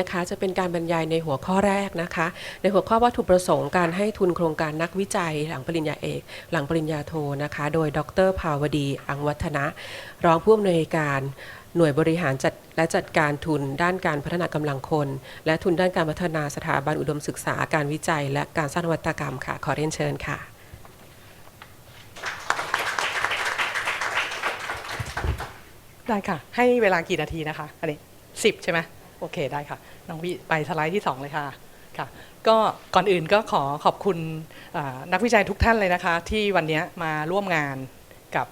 นะคะจะเป็นการบรรยายในหัวข้อแรกนะคะ ในหัวข้อวัตถุประสงค์การให้ทุนโครงการนักวิจัย หลังปริญญาเอก หลังปริญญาโทนะคะ โดยดรภาวดี อังวัฒนะ รองผู้อำนวยการหน่วยบริหารจัดและจัดการทุนด้านการพัฒนากำลังคน และทุนด้านการพัฒนาสถาบันอุดมศึกษาการวิจัย และการสร้างนวัตกรรมค่ะ ขอเรียนเชิญค่ะได้ค่ะ ให้เวลากี่นาทีนะคะอันนี้สิบใช่ไหม โอเคได้ค่ะ น้องวิไปสไลด์ที่ 2 เลยค่ะค่ะ ก็ก่อนอื่นก็ขอขอบคุณนักวิจัยทุกท่านเลยนะคะ ที่วันนี้มาร่วมงานกับ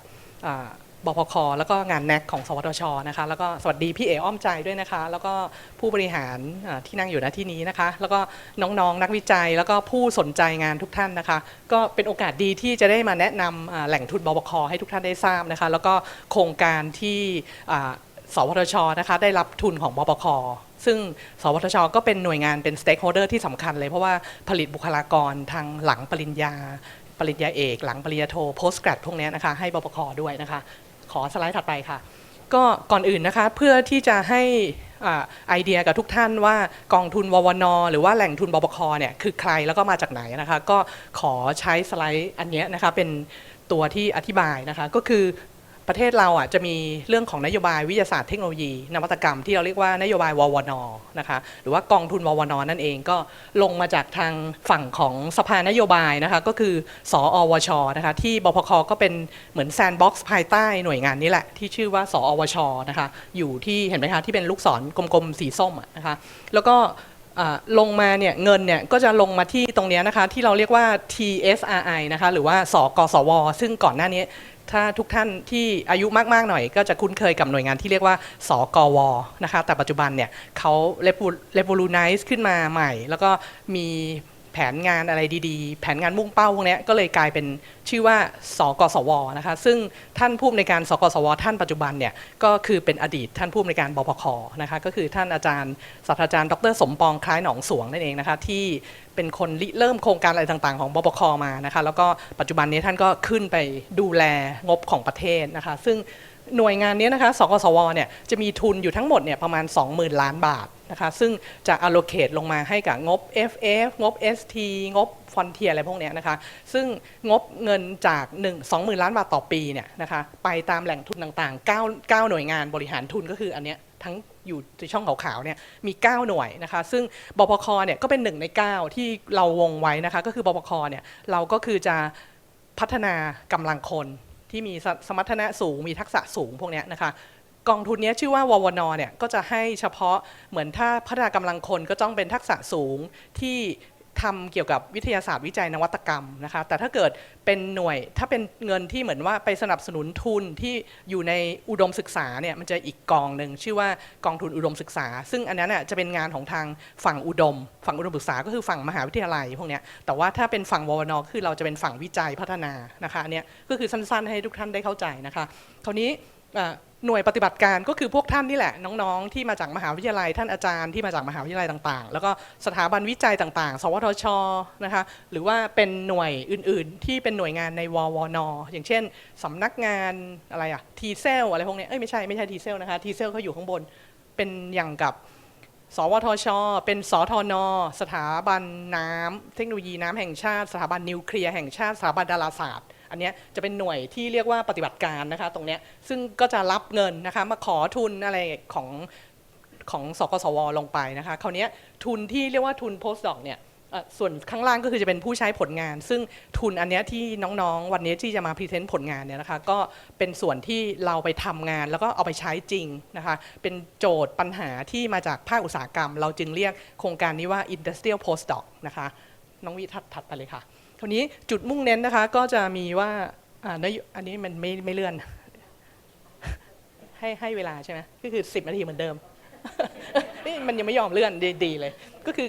บพคแล้วก็งานแนกของ สวทชนะคะ แล้วก็สวัสดีพี่เอ๋อ้อมใจด้วยนะคะ แล้วก็ผู้บริหารที่นั่งอยู่ณที่นี้นะคะ แล้วก็น้องๆนักวิจัยแล้วก็ผู้สนใจงานทุกท่านนะคะ ก็เป็นโอกาสดีที่จะได้มาแนะนำอ่าแหล่งทุนบพคให้ทุกท่านได้ทราบนะคะ แล้วก็โครงการที่ สวทชนะคะได้รับทุนของบปคซึ่ง สวทช ก็เป็นหน่วยงานเป็น stakeholder ที่สำคัญเลยเพราะว่าผลิตบุคลากรทางหลังปริญญา ปริญญาเอก หลังปริญญาโท post grad พวกนี้นะคะให้บปคด้วยนะคะ ขอสไลด์ถัดไปค่ะ ก็ก่อนอื่นนะคะเพื่อที่จะให้อ่าไอเดียกับทุกท่านว่ากองทุนววนหรือว่าแหล่งทุนบปคเนี่ยคือใครแล้วก็มาจากไหนนะคะ ก็ขอใช้สไลด์อันนี้นะคะเป็นตัวที่อธิบายนะคะก็คือ ประเทศเราอะจะมีเรื่องของนโยบายวิทยาศาสตร์เทคโนโลยี นวัตกรรมที่เราเรียกว่านโยบายววนนะคะหรือว่ากองทุนววนนั่นเองก็ลงมาจากทางฝั่งของสภานโยบายนะคะก็คือสอวชนะคะที่บพคก็เป็นเหมือนแซนด์บ็อกซ์ภายใต้หน่วยงานนี้แหละ ที่ชื่อว่า สอวชนะคะอยู่ที่เห็นไหมคะที่เป็นลูกศรกลมๆสีส้มนะคะแล้วก็ลงมาเนี่ยเงินเนี่ยก็จะลงมาที่ตรงเนี้ยนะคะที่เราเรียกว่า TSRI นะคะหรือว่าสกสว ซึ่งก่อนหน้านี้ ถ้าทุกท่านที่อายุมาก ๆ หน่อย ก็จะคุ้นเคยกับหน่วยงานที่เรียกว่า สกวนะคะ แต่ปัจจุบันเนี่ยเขาเรปูลูไนซ์ขึ้นมาใหม่ แล้วก็มี แผนงานอะไรดีๆ แผนงานมุ่งเป้าพวกนี้ก็เลยกลายเป็นชื่อว่า สกสวนะคะซึ่งท่านผู้อำนวยการสกสว ท่านปัจจุบันเนี่ยก็คือเป็นอดีตท่านผู้อำนวยการบพคนะคะก็คือท่านอาจารย์ศาสตราจารย์ดร สมปองคล้ายหนองสวงนั่นเองนะคะที่เป็นคนริเริ่มโครงการอะไรต่างๆ ของบพคมานะคะแล้วก็ปัจจุบันนี้ท่านก็ขึ้นไปดูแลงบของประเทศนะคะซึ่งหน่วยงานนี้นะคะสกสวเนี่ยจะมีทุนอยู่ทั้งหมดเนี่ยประมาณ 20,000 ล้านบาท นะคะซึ่งจะ allocate ลงมาให้กับงบ FF งบ ST งบ Frontier อะไรพวกนี้นะคะ ซึ่งงบเงินจาก 1 20,000 ล้านบาทต่อปีเนี่ยนะคะไปตามแหล่งทุนต่างๆ 9 9 หน่วยงานบริหารทุนก็คืออันเนี้ยทั้งอยู่ในช่องขาวๆเนี่ยมี 9 หน่วยนะคะ ซึ่งบพคเนี่ยก็เป็นหนึ่งใน 9 ที่เราวงไว้นะคะ ก็คือบพคเนี่ยเราก็คือจะพัฒนากำลังคนที่มีสมรรถนะสูงมีทักษะสูงพวกนี้นะคะ กองทุนนี้ชื่อว่าววนเนี่ยก็จะให้เฉพาะเหมือนถ้าพัฒนากำลังคนก็ต้องเป็นทักษะสูงที่ทำเกี่ยวกับวิทยาศาสตร์วิจัยนวัตกรรมนะคะ แต่ถ้าเกิดเป็นหน่วยถ้าเป็นเงินที่เหมือนว่าไปสนับสนุนทุนที่อยู่ในอุดมศึกษาเนี่ยมันจะอีกกองหนึ่งชื่อว่ากองทุนอุดมศึกษา ซึ่งอันนั้นน่ะจะเป็นงานของทางฝั่งอุดม ฝั่งอุดมศึกษาก็คือฝั่งมหาวิทยาลัยพวกเนี้ยแต่ว่าถ้าเป็นฝั่งววนคือเราจะเป็นฝั่งวิจัยพัฒนานะคะอันเนี้ยก็คือสั้นๆ ให้ทุกท่านได้เข้าใจนะคะคราวนี้ หน่วยปฏิบัติการก็คือพวกท่านนี่แหละ น้องๆ ที่มาจากมหาวิทยาลัย ท่านอาจารย์ที่มาจากมหาวิทยาลัยต่าง ๆ แล้วก็สถาบันวิจัยต่างๆ สวทชนะคะหรือว่าเป็นหน่วยอื่น ๆ ที่เป็นหน่วยงานในววนอย่างเช่นสำนักงานอะไรอะทีเซลอะไรพวกนี้เอ้ยไม่ใช่ไม่ใช่ทีเซลนะคะทีเซลเขาอยู่ข้างบนเป็นอย่างกับสวทช เป็นสทน สถาบันน้ำเทคโนโลยีน้ำแห่งชาติ สถาบันนิวเคลียร์แห่งชาติ สถาบันดาราศาสตร์ อันนี้จะเป็นหน่วยที่เรียกว่าปฏิบัติการนะคะตรงนี้ซึ่งก็จะรับเงินนะคะมาขอทุนอะไรของของสกสวลงไปนะคะคราวนี้ทุนที่เรียกว่าทุน post doc เนี่ยส่วนข้างล่างก็คือจะเป็นผู้ใช้ผลงาน ซึ่งทุนอันนี้ที่น้องๆ วันนี้ที่จะมาพรีเซนต์ผลงานเนี่ยนะคะก็เป็นส่วนที่เราไปทำงานแล้วก็เอาไปใช้จริงนะคะเป็นโจทย์ปัญหาที่มาจากภาคอุตสาหกรรม เราจึงเรียกโครงการนี้ว่า industrial postdoc นะคะน้องวิทัดถัดไปเลยค่ะ คราวนี้จุดมุ่งเน้นนะคะ ก็จะมีว่าอ่านอันนี้มันไม่ไม่เลื่อน ให้ให้เวลาใช่ไหมก็คือ 10 นาทีเหมือนเดิมนี่มันยังไม่ยอมเลื่อนดีดีเลย ก็คือ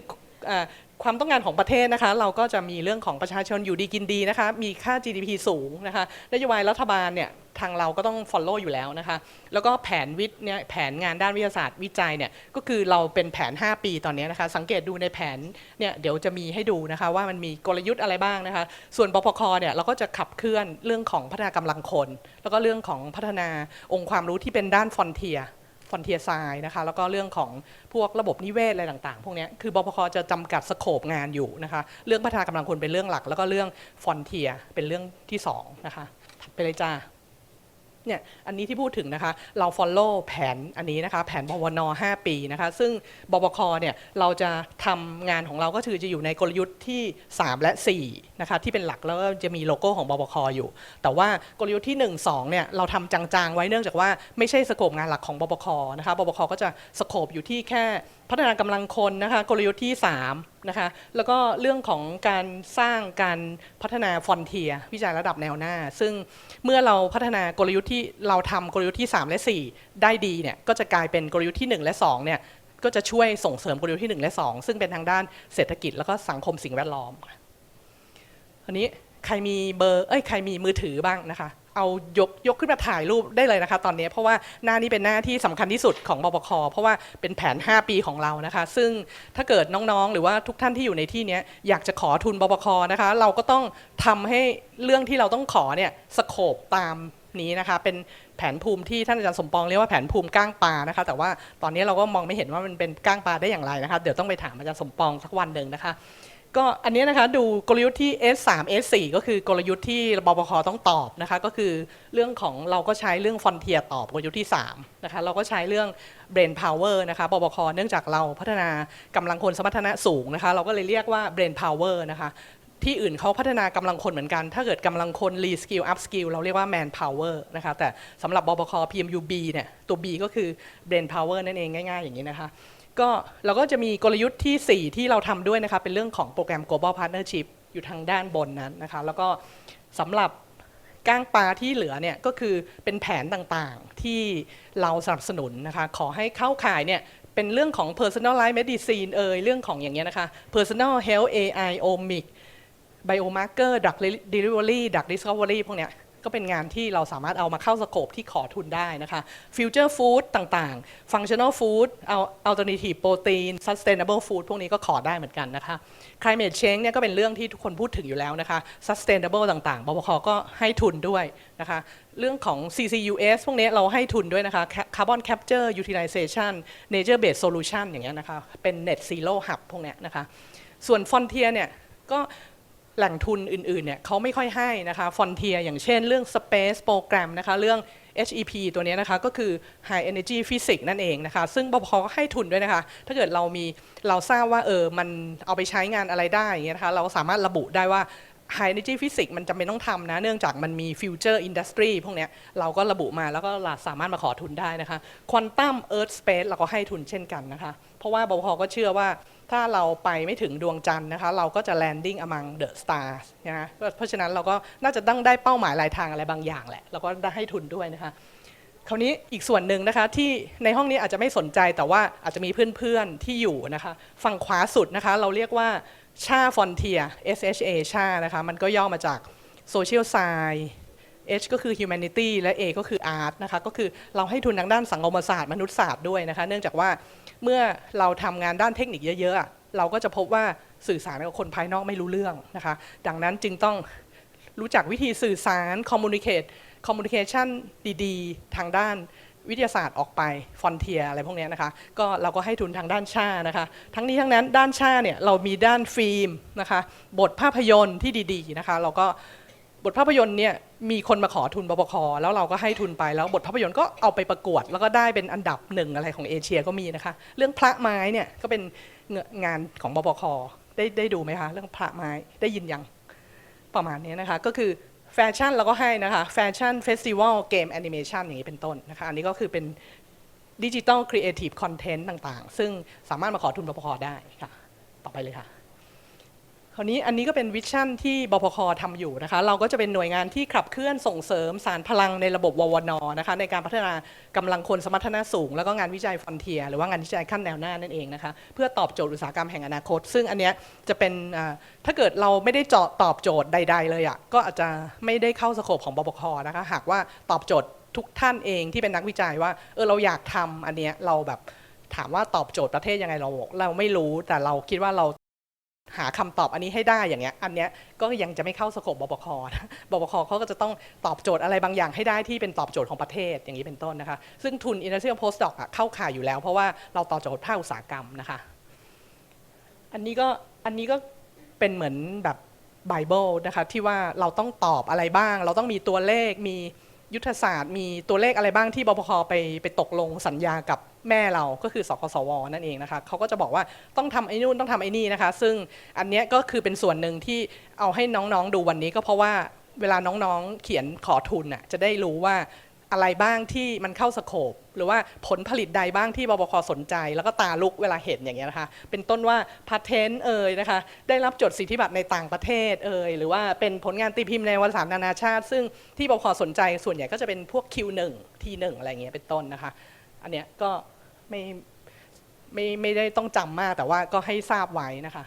ความต้องการของประเทศนะคะ เราก็จะมีเรื่องของประชาชนอยู่ดีกินดีนะคะ มีค่า GDP สูงนะคะนโยบายรัฐบาลเนี่ย ทางเราก็ต้อง follow อยู่แล้วนะคะ แล้วก็แผนวิทย์เนี่ยแผนงานด้านวิทยาศาสตร์วิจัยเนี่ยก็คือเราเป็นแผน 5 ปีตอนนี้นะคะ สังเกตดูในแผนเนี่ยเดี๋ยวจะมีให้ดูนะคะว่ามันมีกลยุทธ์อะไรบ้างนะคะ ส่วนปปคเนี่ยเราก็จะขับเคลื่อนเรื่องของพัฒนากำลังคน แล้วก็เรื่องของพัฒนาองค์ความรู้ที่เป็นด้านฟอนเทียฟอนเทียไซนะคะแล้วก็เรื่องของพวกระบบนิเวศอะไรต่างๆ พวกนี้คือบพคจะจำกัดสโคปงานอยู่นะคะเรื่องพัฒนากำลังคนเป็นเรื่องหลัก แล้วก็เรื่องฟอนเทียเป็นเรื่องที่สองนะคะถัดไปเลยจ้า เนี่ยอันนี้ที่พูดถึงนะคะเรา follow แผนอันนี้นะคะแผนบวน5 ปีนะคะซึ่งบปคเนี่ยเราจะทำงานของเราก็คือจะอยู่ในกลยุทธ์ที่ 3 และ4นะคะที่เป็นหลักแล้วก็จะมีโลโก้ของบปคอยู่ แต่ว่ากลยุทธ์ที่ 1 2เนี่ยเราทำจางๆ ไว้เนื่องจากว่าไม่ใช่สโคปงานหลักของบปคนะคะบปคก็จะสโคปอยู่ที่แค่พัฒนากำลังคนนะคะกลยุทธ์ที่ 3นะคะแล้วก็เรื่องของการสร้างการพัฒนาฟอนเทียวิจัยระดับแนวหน้า ซึ่งเมื่อเราพัฒนากลยุทธ์ที่เราทำกลยุทธ์ที่ 3 และ 4 ได้ดีเนี่ยก็จะกลายเป็นกลยุทธ์ที่ 1 และ2เนี่ยก็จะช่วยส่งเสริมกลยุทธ์ที่ 1 และ 2 ซึ่งเป็นทางด้านเศรษฐกิจแล้วก็สังคมสิ่งแวดล้อมอันนี้ใครมีเบอร์เอ้ยใครมีมือถือบ้างนะคะ เอายกยกขึ้นมาถ่ายรูปได้เลยนะคะ ตอนนี้เพราะว่าหน้านี้เป็นหน้าที่สำคัญที่สุดของบปคเพราะว่าเป็นแผน 5 ปีของเรานะคะ ซึ่งถ้าเกิดน้องๆ หรือว่าทุกท่านที่อยู่ในที่นี้อยากจะขอทุนบปคนะคะ เราก็ต้องทำให้เรื่องที่เราต้องขอเนี่ยสโคบตามนี้นะคะเป็นแผนภูมิที่ท่านอาจารย์สมปองเรียกว่าแผนภูมิก้างปลานะคะ แต่ว่าตอนนี้เราก็มองไม่เห็นว่ามันเป็นก้างปลาได้อย่างไรนะคะ เดี๋ยวต้องไปถามอาจารย์สมปองสักวันหนึ่งนะคะ ก็อันนี้นะคะดูกลยุทธ์ที่ S3 S4 ก็คือกลยุทธ์ที่บปคต้องตอบนะคะก็คือเรื่องของเราก็ใช้เรื่องฟอนเทียตอบกลยุทธ์ที่3นะคะเราก็ใช้เรื่อง Brain Power นะคะบปคเนื่องจากเราพัฒนากำลังคนสมรรถนะสูงนะคะเราก็เลยเรียกว่า Brain Power นะคะที่อื่นเขาพัฒนากำลังคนเหมือนกัน ถ้าเกิดกำลังคน re skill up skill เราเรียกว่า man power นะคะ แต่สำหรับบปค PMUB เนี่ย ตัว B ก็คือ brain power นั่นเองง่ายๆ อย่างนี้นะคะ ก็เราก็จะมีกลยุทธ์ที่ 4 ที่เราทำด้วยนะคะเป็นเรื่องของโปรแกรม global partnership อยู่ทางด้านบนนั้นนะคะ แล้วก็สำหรับก้างปลาที่เหลือเนี่ยก็คือเป็นแผนต่างๆที่เราสนับสนุนนะคะ ขอให้เข้าข่ายเนี่ยเป็นเรื่องของ personalized medicine เอ่ยเรื่องของอย่างเงี้ยนะคะ personal health AI omic biomarker drug delivery drug discovery พวกเนี้ย ก็เป็นงานที่เราสามารถเอามาเข้าสโคปที่ขอทุนได้นะคะ future food ต่างๆ functional food เอา alternative protein sustainable food พวกนี้ก็ขอได้เหมือนกันนะคะ climate change เนี่ยก็เป็นเรื่องที่ทุกคนพูดถึงอยู่แล้วนะคะ sustainable ต่างๆบพคก็ให้ทุนด้วยนะคะเรื่องของ CCUS พวกนี้เราให้ทุนด้วยนะคะ carbon capture utilization nature based solution อย่างเงี้ยนะคะ เป็น net zero hub พวกเนี้ยนะคะ ส่วน frontier เนี่ยก็ แหล่งทุนอื่นๆเนี่ยเขาไม่ค่อยให้นะคะฟอนเทียอย่างเช่นเรื่อง Space Program นะคะเรื่อง HEP ตัวนี้นะคะก็คือ High Energy Physics นั่นเองนะคะ ซึ่งบพก็ให้ทุนด้วยนะคะ ถ้าเกิดเรามีเราทราบว่าเออมันเอาไปใช้งานอะไรได้อย่างเงี้ยนะคะเราสามารถระบุได้ว่า High Energy Physics มันจำเป็นต้องทำนะ เนื่องจากมันมี Future Industry พวกเนี้ยเราก็ระบุมาแล้วก็สามารถมาขอทุนได้นะคะ Quantum Earth Space เราก็ให้ทุนเช่นกันนะคะ เพราะว่าบพก็เชื่อว่า ถ้าเราไปไม่ถึงดวงจันทร์นะคะ เราก็จะ landing among the stars นะฮะเพราะฉะนั้นเราก็น่าจะต้องได้เป้าหมายลายทางอะไรบางอย่างแหละ เราก็ได้ให้ทุนด้วยนะคะคราวนี้อีกส่วนหนึ่งนะคะที่ในห้องนี้อาจจะไม่สนใจแต่ว่าอาจจะมีเพื่อนๆที่อยู่นะคะฝั่งขวาสุดนะคะ เราเรียกว่าชาฟอนเทีย SHA ชานะคะ มันก็ย่อมาจาก Social Science H ก็คือ Humanity และ A ก็คือ Art นะคะก็คือเราให้ทุนทางด้านสังคมศาสตร์มนุษยศาสตร์ด้วยนะคะเนื่องจากว่าเมื่อเราทำงานด้านเทคนิคเยอะๆ เราก็จะพบว่าสื่อสารกับคนภายนอกไม่รู้เรื่องนะคะดังนั้นจึงต้องรู้จักวิธีสื่อสาร communicate communication ดีๆ ทางด้านวิทยาศาสตร์ออกไปฟอนเทียอะไรพวกนี้นะคะก็เราก็ให้ทุนทางด้านชานะคะ ทั้งนี้ทั้งนั้นด้านชาเนี่ยเรามีด้านฟิล์มนะคะบทภาพยนตร์ที่ดีๆนะคะเราก็บทภาพยนตร์เนี่ย มีคนมาขอทุนบปคแล้วเราก็ให้ทุนไปแล้วบทภาพยนตร์ก็เอาไปประกวด แล้วก็ได้เป็นอันดับหนึ่งอะไรของเอเชียก็มีนะคะ เรื่องพระไม้เนี่ยก็เป็นงานของบปคได้ได้ดูไหมคะเรื่องพระไม้ได้ยินยังประมาณนี้นะคะ ก็คือแฟชั่นเราก็ให้นะคะแฟชั่นเฟสติวัลเกมแอนิเมชันอย่างนี้เป็นต้นนะคะอันนี้ก็คือเป็นดิจิ t a ลครีเอทีฟคอนเทนต์ต่างๆ ซึ่งสามารถมาขอทุนบพคได้ค่ะ ต่อไปเลยค่ะ คราวนี้อันนี้ก็เป็นวิชั่นที่บพคทำอยู่นะคะ เราก็จะเป็นหน่วยงานที่ขับเคลื่อนส่งเสริมสารพลังในระบบววนนะคะในการพัฒนากำลังคนสมรรถนะสูง แล้วก็งานวิจัยฟอนเทีย หรือว่างานวิจัยขั้นแนวหน้านั่นเองนะคะเพื่อตอบโจทย์อุตสาหกรรมแห่งอนาคต ซึ่งอันเนี้ยจะเป็นถ้าเกิดเราไม่ได้เจาะตอบโจทย์ใด ๆ เลยอะก็อาจจะไม่ได้เข้าสโคปของบพคนะคะหากว่าตอบโจทย์ทุกท่านเองที่เป็นนักวิจัยว่าเออเราอยากทำอันเนี้ยเราแบบถามว่าตอบโจทย์ประเทศยังไงเราบอกเราไม่รู้แต่เราคิดว่าเรา หาคำตอบอันนี้ให้ได้อย่างเงี้ยอันเนี้ยก็ยังจะไม่เข้าสโคปบปคนะบปคเขาก็จะต้องตอบโจทย์อะไรบางอย่างให้ได้ที่เป็นตอบโจทย์ของประเทศอย่างนี้เป็นต้นนะคะ ซึ่งทุน Industrial Postdoc อะเข้าข่ายอยู่แล้ว เพราะว่าเราตอบโจทย์ภาคอุตสาหกรรมนะคะ อันนี้ก็อันนี้ก็เป็นเหมือนแบบไบเบิลนะคะที่ว่าเราต้องตอบอะไรบ้าง เราต้องมีตัวเลขมียุทธศาสตร์ มีตัวเลขอะไรบ้างที่บปคไปไปตกลงสัญญากับ แม่เราก็คือสกสวนั่นเองนะคะเขาก็จะบอกว่าต้องทำไอ้นู่นต้องทำไอ้นี่นะคะ ซึ่งอันเนี้ยก็คือเป็นส่วนหนึ่งที่เอาให้น้องๆดูวันนี้ก็เพราะว่าเวลาน้องๆเขียนขอทุนน่ะจะได้รู้ว่าอะไรบ้างที่มันเข้าสโคปหรือว่าผลผลิตใดบ้างที่บปคสนใจ แล้วก็ตาลุกเวลาเห็นอย่างเงี้ยนะคะ เป็นต้นว่าพาเทนต์เอ่ยนะคะ ได้รับจดสิทธิบัตรในต่างประเทศเอ่ยหรือว่าเป็นผลงานตีพิมพ์ในวารสารนานาชาติ ซึ่งที่บปคสนใจส่วนใหญ่ก็จะเป็นพวก Q1 T1 อะไรเงี้ยเป็นต้นนะคะ อันเนี้ยก็ ไม่ไม่ไม่ได้ต้องจำมาก แต่ว่าก็ให้ทราบไว้นะคะ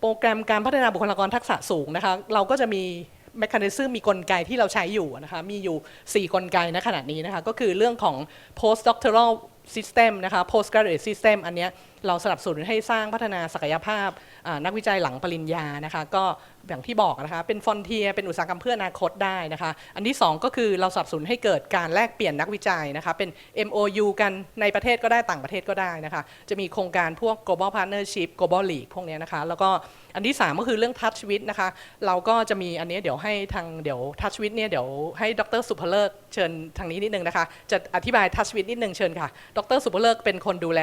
โปรแกรมการพัฒนาบุคลากรทักษะสูงนะคะ เราก็จะมีแมคานิซึมมีกลไกที่เราใช้อยู่นะคะ มีอยู่ 4 กลไกณขณะนี้นะคะ ก็คือเรื่องของ postdoctoral system นะคะ postgraduate system อันเนี้ยเราสนับสนุนให้สร้างพัฒนาศักยภาพนักวิจัยหลังปริญญานะคะก็อย่างที่บอกนะคะเป็นฟอนเทียเป็นอุตสาหกรรมเพื่ออนาคตได้นะคะ อันที่ 2 ก็คือเราสนับสนุนให้เกิดการแลกเปลี่ยนนักวิจัยนะคะเป็น MOU กันในประเทศก็ได้ต่างประเทศก็ได้นะคะจะมีโครงการพวก global partnership global league พวกนี้นะคะแล้วก็อันที่ 3 ก็คือเรื่อง touch w i t นะคะเราก็จะมีอันนี้เดี๋ยวให้ทางเดี๋ยว touch w i t เนี่ยเดี๋ยวให้ดรสุภเลิกเชิญทางนี้นิดนึงนะคะจะอธิบาย touch w i t นิดนึงเชิญค่ะดรสุภเลิกเป็นคนดูแล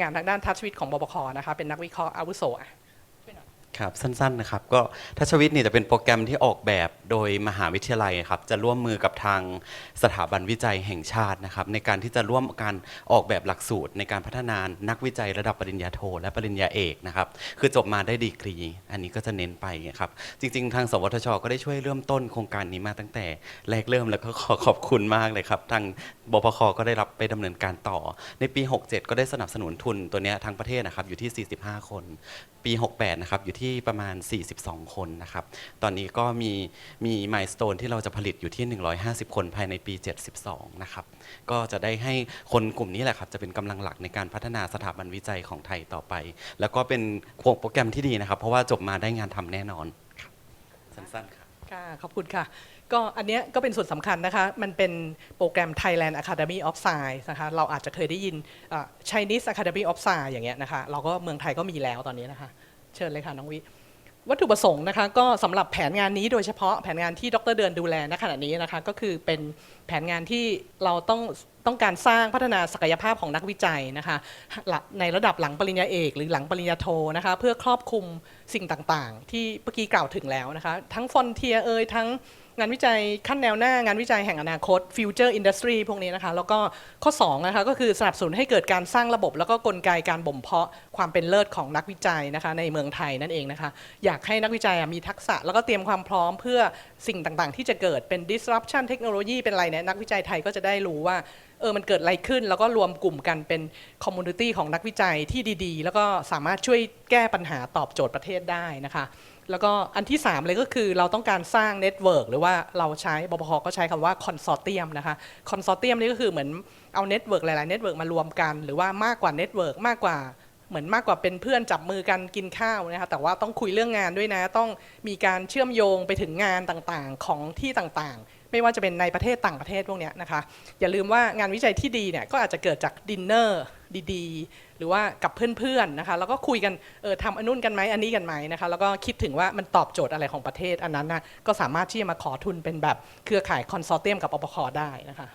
งานทางด้านทัศชีวิตของบบคนะคะเป็นนักวิเคราะห์อาวุโส ครับสั้นๆนะครับก็ทัชวิทย์นี่จะเป็นโปรแกรมที่ออกแบบโดยมหาวิทยาลัยครับจะร่วมมือกับทางสถาบันวิจัยแห่งชาตินะครับ ในการที่จะร่วมการออกแบบหลักสูตร ในการพัฒนานักวิจัยระดับปริญญาโท และปริญญาเอกนะครับคือจบมาได้ดีกรี อันนี้ก็จะเน้นไปครับจริง ๆ ทางสวทช ก็ได้ช่วยเริ่มต้นโครงการนี้มาตั้งแต่แรกเริ่มแล้วก็ขอขอบคุณมากเลยครับทางบพคก็ได้รับไปดำเนินการต่อ ในปี 67 ก็ได้สนับสนุนทุนตัวเนี้ยทั้งประเทศนะครับอยู่ที่ 45 คน ปี 68 นะครับอยู่ที่ประมาณ 42 คนนะครับ ตอนนี้ก็มีมีมายสเตนที่เราจะผลิตอยู่ที่ 150 คนภายในปี 72 นะครับ ก็จะได้ให้คนกลุ่มนี้แหละครับ จะเป็นกำลังหลักในการพัฒนาสถาบันวิจัยของไทยต่อไป แล้วก็เป็นโปรแกรมที่ดีนะครับ เพราะว่าจบมาได้งานทำแน่นอนครับสั้นๆครับค่ะขอบคุณค่ะก็อันนี้ก็เป็นส่วนสำคัญนะคะ มันเป็นโปรแกรม Thailand Academy of Science นะคะ เราอาจจะเคยได้ยิน Chinese Academy of Science อย่างเงี้ยนะคะ เราก็เมืองไทยก็มีแล้วตอนนี้นะคะ เชิญเลยค่ะน้องวิ วัตถุประสงค์นะคะก็สำหรับแผนงานนี้โดยเฉพาะแผนงานที่ดรเดือนดูแลณขณะนี้นะคะก็คือเป็นแผนงานที่เราต้องต้องการสร้างพัฒนาศักยภาพของนักวิจัยนะคะในระดับหลังปริญญาเอก หรือหลังปริญญาโทนะคะเพื่อครอบคลุมสิ่งต่างๆ ที่เมื่อกี้กล่าวถึงแล้วนะคะทั้งฟอนเทียเอ่ยทั้งงานวิจัยขั้นแนวหน้างานวิจัยแห่งอนาคต Future Industry พวกนี้นะคะ แล้วก็ข้อ2นะคะก็คือสนับสนุนให้เกิดการสร้างระบบ แล้วก็กลไกการบ่มเพาะความเป็นเลิศของนักวิจัยนะคะในเมืองไทยนั่นเองนะคะ อยากให้นักวิจัยมีทักษะแล้วก็เตรียมความพร้อมเพื่อ สิ่งต่างๆ ที่จะเกิดเป็น disruption เทคโนโลยีเป็นอะไรเนี่ยนักวิจัยไทยก็จะได้รู้ว่าเออมันเกิดอะไรขึ้น แล้วก็รวมกลุ่มกันเป็น community ของนักวิจัยที่ดีๆ แล้วก็สามารถช่วยแก้ปัญหาตอบโจทย์ประเทศได้นะคะแล้วก็อันที่ 3 เลยก็คือเราต้องการสร้างเน็ตเวิร์กหรือว่าเราใช้บพก็ใช้คำว่าคอน s อ r เตียมนะคะคอน s อ r เตียมนี่ก็คือเหมือนเอาเน็ตเวิร์กหลายๆเน็ตเวิร์กมารวมกัน หรือว่ามากกว่าเน็ตเวิร์กมากกว่า เหมือนมากกว่าเป็นเพื่อนจับมือกันกินข้าวนะคะแต่ว่าต้องคุยเรื่องงานด้วยนะ ต้องมีการเชื่อมโยงไปถึงงานต่างๆของที่ต่างๆ ไม่ว่าจะเป็นในประเทศต่างประเทศพวกนี้นะคะอย่าลืมว่างานวิจัยที่ดีเนี่ยก็อาจจะเกิดจากดินเนอร์ดีๆ หรือว่ากับเพื่อนๆนะคะแล้วก็คุยกันเออทำอันนู้นกันไหมอันนี้กันไหมนะคะแล้วก็คิดถึงว่ามันตอบโจทย์อะไรของประเทศอันนั้นนะก็สามารถที่จะมาขอทุนเป็นแบบเครือข่ายคอนโซเทียมกับปปคได้นะคะ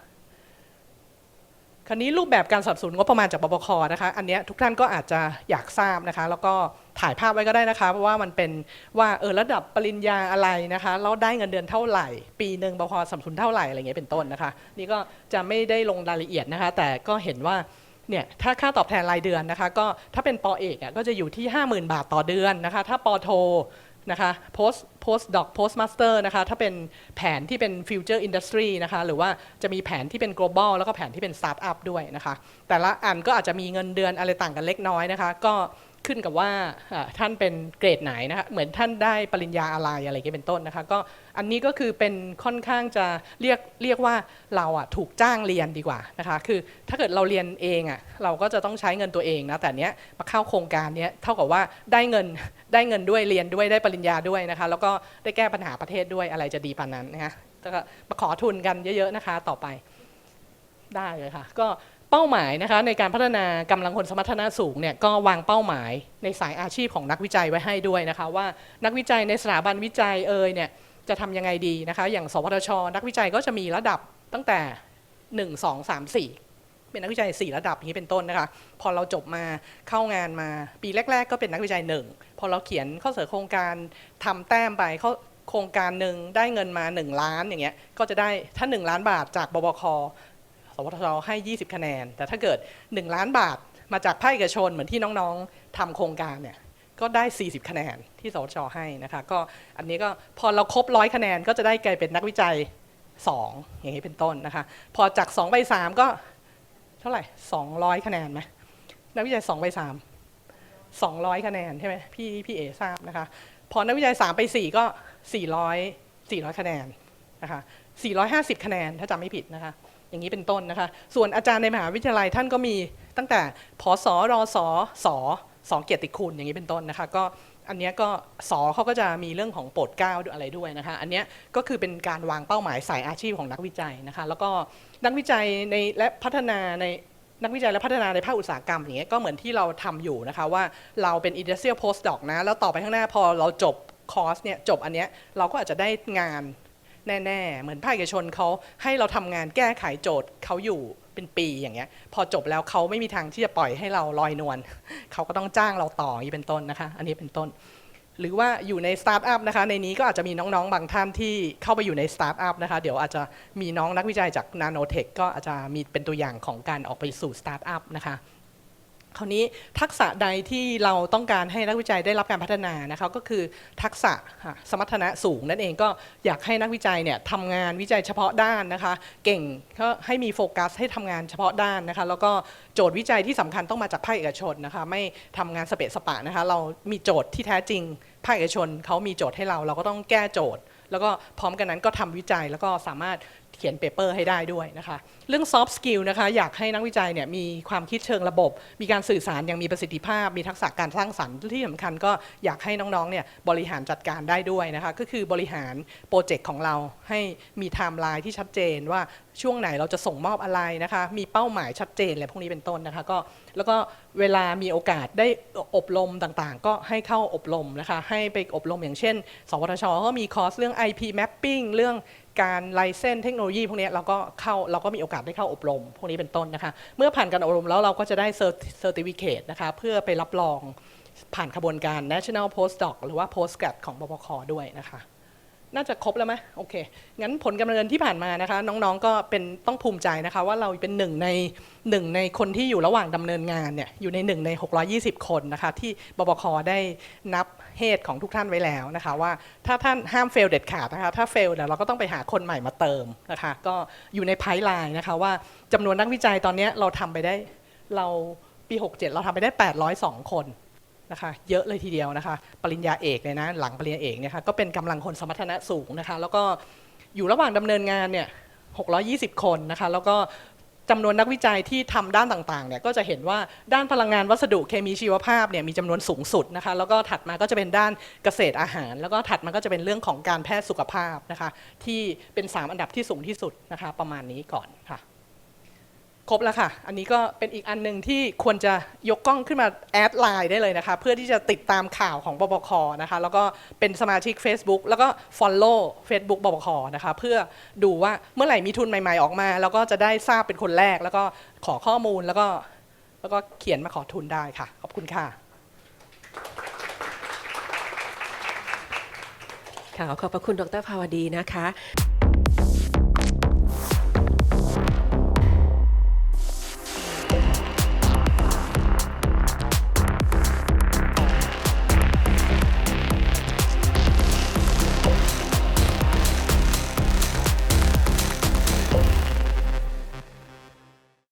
คราวนี้รูปแบบการสนับสนุนงบประมาณจากปปคนะคะอันนี้ทุกท่านก็อาจจะอยากทราบนะคะ แล้วก็ถ่ายภาพไว้ก็ได้นะคะเพราะว่ามันเป็นว่าเออระดับปริญญาอะไรนะคะแล้วได้เงินเดือนเท่าไหร่ ปีหนึ่งปปคสับสนุนเท่าไหร่อะไรเงี้ยเป็นต้นนะคะ นี่ก็จะไม่ได้ลงรายละเอียดนะคะ แต่ก็เห็นว่าเนี่ยถ้าค่าตอบแทนรายเดือนนะคะ ก็ถ้าเป็นปอเอกอะก็จะอยู่ที่ 50,000 บาทต่อเดือนนะคะ ถ้าปอโท นะคะ post post doc post master นะคะ ถ้าเป็นแผนที่เป็น future industry นะคะ หรือว่าจะมีแผนที่เป็น global แล้วก็แผนที่เป็น startup ด้วยนะคะ แต่ละอันก็อาจจะมีเงินเดือนอะไรต่างกันเล็กน้อยนะคะ ก็ ขึ้นกับว่าท่านเป็นเกรดไหนนะคะเหมือนท่านได้ปริญญาอะไรอะไรเงี้ยเป็นต้นนะคะก็อันนี้ก็คือเป็นค่อนข้างจะเรียกเรียกว่าเราอะถูกจ้างเรียนดีกว่านะคะคือถ้าเกิดเราเรียนเองอะเราก็จะต้องใช้เงินตัวเองนะแต่เนี้ยมาเข้าโครงการเนี้ยเท่ากับว่าได้เงินได้เงินด้วยเรียนด้วยได้ปริญญาด้วยนะคะแล้วก็ได้แก้ปัญหาประเทศด้วยอะไรจะดีปานนั้นนะคะก็มาขอทุนกันเยอะๆนะคะต่อไปได้เลยค่ะก็ เป้าหมายนะคะในการพัฒนากำลังคนสมรรถนะสูงเนี่ยก็วางเป้าหมายในสายอาชีพของนักวิจัยไว้ให้ด้วยนะคะ ว่านักวิจัยในสถาบันวิจัยเอ่ยเนี่ยจะทำยังไงดีนะคะ อย่างสวทช นักวิจัยก็จะมีระดับตั้งแต่ 1 2 3 4 เป็นนักวิจัย 4 ระดับอย่างนี้เป็นต้นนะคะ พอเราจบมาเข้างานมาปีแรก ๆ ก็เป็นนักวิจัยหนึ่งพอเราเขียนข้อเสนอโครงการทำแต้มไปเข้าโครงการหนึ่งได้เงินมา 1 ล้านอย่างเงี้ยก็จะได้ถ้า 1 ล้านบาทจากบวค วทชให้ 20 คะแนน แต่ถ้าเกิด 1 ล้านบาทมาจากภาคเอกชนเหมือนที่น้องๆทำโครงการเนี่ยก็ได้ 40 คะแนนที่สวทชให้นะคะก็อันนี้ก็พอเราครบร้อยคะแนนก็จะได้กลายเป็นนักวิจัย 2 อย่างนี้เป็นต้นนะคะ พอจาก2ไป3ก็เท่าไหร่ 200 คะแนนไหมนักวิจัย2ไป3 200 คะแนนใช่ไหมพี่พี่เอทราบนะคะ พอนักวิจัย 3 ไป 4 ก็ 400 400 คะแนนนะคะ450 คะแนนถ้าจำไม่ผิดนะคะ อย่างนี้เป็นต้นนะคะ ส่วนอาจารย์ในมหาวิทยาลัยท่านก็มีตั้งแต่พศรอสอสอสเกียรติคุณอย่างนี้เป็นต้นนะคะ ก็อันเนี้ยก็สอเขาก็จะมีเรื่องของโปรดเกล้าอะไรด้วยนะคะ อันเนี้ยก็คือเป็นการวางเป้าหมายสายอาชีพของนักวิจัยนะคะ แล้วก็นักวิจัยในและพัฒนาในนักวิจัยและพัฒนาในภาคอุตสาหกรรมอย่างเงี้ยก็เหมือนที่เราทำอยู่นะคะว่าเราเป็น industrial postdoc นะ แล้วต่อไปข้างหน้าพอเราจบคอร์สเนี่ยจบอันเนี้ยเราก็อาจจะได้งาน แน่ๆ เหมือนภาคเอกชนเขาให้เราทำงานแก้ไขโจทย์เขาอยู่เป็นปีอย่างเงี้ย พอจบแล้วเขาไม่มีทางที่จะปล่อยให้เราลอยนวลเขาก็ต้องจ้างเราต่ออย่างนี้เป็นต้นนะคะ อันนี้เป็นต้น หรือว่าอยู่ในสตาร์ทอัพนะคะ ในนี้ก็อาจจะมีน้องๆ บางท่านที่เข้าไปอยู่ในสตาร์ทอัพนะคะ เดี๋ยวอาจจะมีน้องนักวิจัยจากนาโนเทคก็อาจจะมีเป็นตัวอย่างของการออกไปสู่สตาร์ทอัพนะคะ คราวนี้ทักษะใดที่เราต้องการให้นักวิจัยได้รับการพัฒนานะคะก็คือทักษะสมรรถนะสูงนั่นเองก็อยากให้นักวิจัยเนี่ยทำงานวิจัยเฉพาะด้านนะคะ เก่งก็ให้มีโฟกัสให้ทำงานเฉพาะด้านนะคะ แล้วก็โจทย์วิจัยที่สำคัญต้องมาจากภาคเอกชนนะคะ ไม่ทำงานสเปะสปะนะคะ เรามีโจทย์ที่แท้จริงภาคเอกชนเขามีโจทย์ให้เรา เราก็ต้องแก้โจทย์ แล้วก็พร้อมกันนั้นก็ทำวิจัยแล้วก็สามารถ เขียนเปเปอร์ให้ได้ด้วยนะคะ เรื่อง soft skill นะคะ อยากให้นักวิจัยเนี่ยมีความคิดเชิงระบบ มีการสื่อสารอย่างมีประสิทธิภาพ มีทักษะการสร้างสรรค์ที่สำคัญก็อยากให้น้องๆเนี่ยบริหารจัดการได้ด้วยนะคะ ก็คือบริหารโปรเจกต์ของเราให้มีไทม์ไลน์ที่ชัดเจนว่า ช่วงไหนเราจะส่งมอบอะไรนะคะ มีเป้าหมายชัดเจนอะไรพวกนี้เป็นต้นนะคะก็แล้วก็เวลามีโอกาสได้อบรมต่างๆ ก็ให้เข้าอบรมนะคะ ให้ไปอบรมอย่างเช่น สวทช ก็มีคอร์สเรื่อง IP mapping เรื่องการไลเซนเทคโนโลยีพวกนี้เราก็เข้าเราก็มีโอกาสได้เข้าอบรม พวกนี้เป็นต้นนะคะ เมื่อผ่านการอบรมแล้วเราก็จะได้เซอร์ติฟิเคตนะคะเพื่อไปรับรองผ่านขบวนการ National Postdoc หรือว่า Postgrad ของบพคด้วยนะคะ น่าจะครบแล้วไหมโอเค งั้นผลการดำเนินที่ผ่านมานะคะ น้องๆ ก็เป็นต้องภูมิใจนะคะ ว่าเราเป็นหนึ่งในหนึ่งในคนที่อยู่ระหว่างดำเนินงานเนี่ยอยู่ในหนึ่งใน 620 คนนะคะ ที่บปคได้นับเหตุของทุกท่านไว้แล้วนะคะ ว่าถ้าท่านห้ามเฟลเด็ดขาดนะคะ ถ้าเฟลเดี๋ยวเราก็ต้องไปหาคนใหม่มาเติมนะคะ ก็อยู่ในไพไลน์นะคะ ว่าจำนวนนักวิจัยตอนนี้เราทำไปได้เราปี 67 เราทำไปได้ 802 คน นะคะเยอะเลยทีเดียวนะคะ ปริญญาเอกเลยนะหลังปริญญาเอกเนี่ยค่ะก็เป็นกำลังคนสมรรถนะสูงนะคะ แล้วก็อยู่ระหว่างดำเนินงานเนี่ย620 คนนะคะ แล้วก็จำนวนนักวิจัยที่ทำด้านต่างๆเนี่ยก็จะเห็นว่าด้านพลังงานวัสดุเคมีชีวภาพเนี่ยมีจำนวนสูงสุดนะคะ แล้วก็ถัดมาก็จะเป็นด้านเกษตรอาหาร แล้วก็ถัดมาก็จะเป็นเรื่องของการแพทย์สุขภาพนะคะ ที่เป็น 3 อันดับที่สูงที่สุดนะคะ ประมาณนี้ก่อนค่ะ ครบแล้วค่ะ อันนี้ก็เป็นอีกอันหนึ่งที่ควรจะยกกล้องขึ้นมาแอดไลน์ได้เลยนะคะ เพื่อที่จะติดตามข่าวของบปคนะคะ แล้วก็เป็นสมาชิก Facebook แล้วก็ Follow Facebook บปคนะคะ เพื่อดูว่าเมื่อไหร่มีทุนใหม่ ๆออกมา แล้วก็จะได้ทราบเป็นคนแรก แล้วก็ขอข้อมูลแล้วก็แล้วก็เขียนมาขอทุนได้ค่ะ ขอบคุณค่ะ ค่ะขอบพระคุณดรภาวดีนะคะ